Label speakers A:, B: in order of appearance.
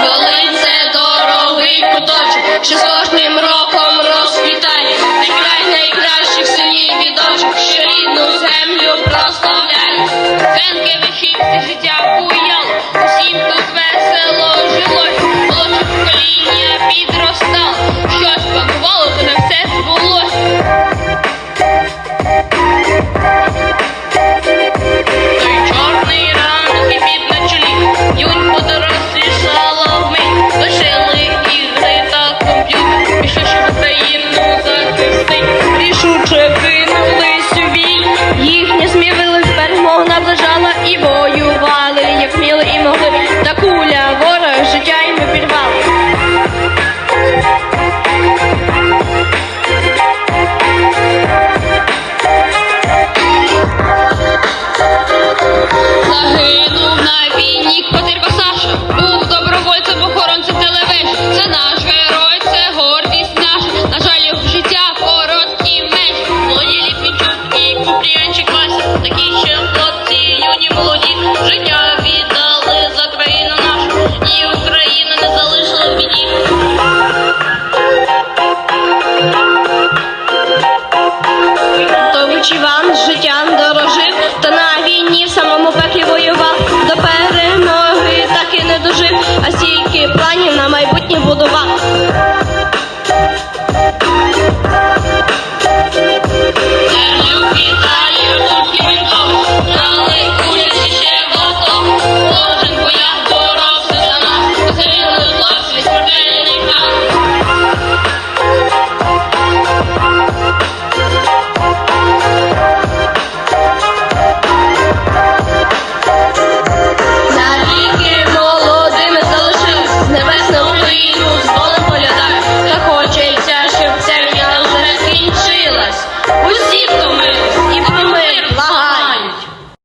A: Волинь це дорогий куточок, що з
B: Купріянчик Вася, такі ще хлопці, юні молоді, життя віддали за країну нашу, і Україна не залишила в біді.
A: То